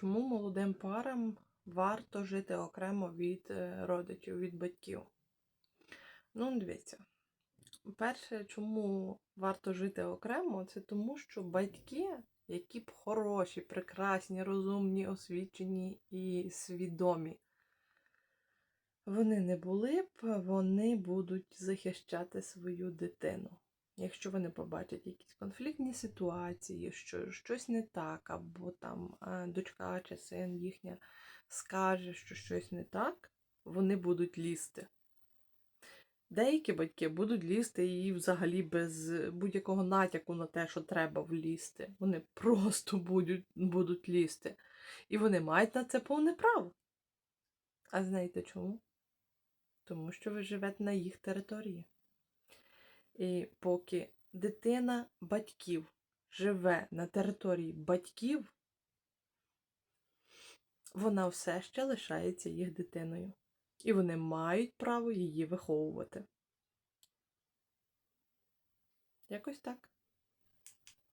чому молодим парам варто жити окремо від е, родичів, від батьків? Ну, дивіться. Перше, чому варто жити окремо, це тому, що батьки, які б хороші, прекрасні, розумні, освічені і свідомі, вони не були б, вони будуть захищати свою дитину. Якщо вони побачать якісь конфліктні ситуації, що щось не так, або там е, дочка чи син їхня скаже, що щось не так, вони будуть лізти. Деякі батьки будуть лізти і взагалі без будь-якого натяку на те, що треба влізти. Вони просто будуть, будуть лізти. І вони мають на це повне право. А знаєте чому? Тому що ви живете на їх території. І поки дитина батьків живе на території батьків, вона все ще лишається їх дитиною. І вони мають право її виховувати. Якось так.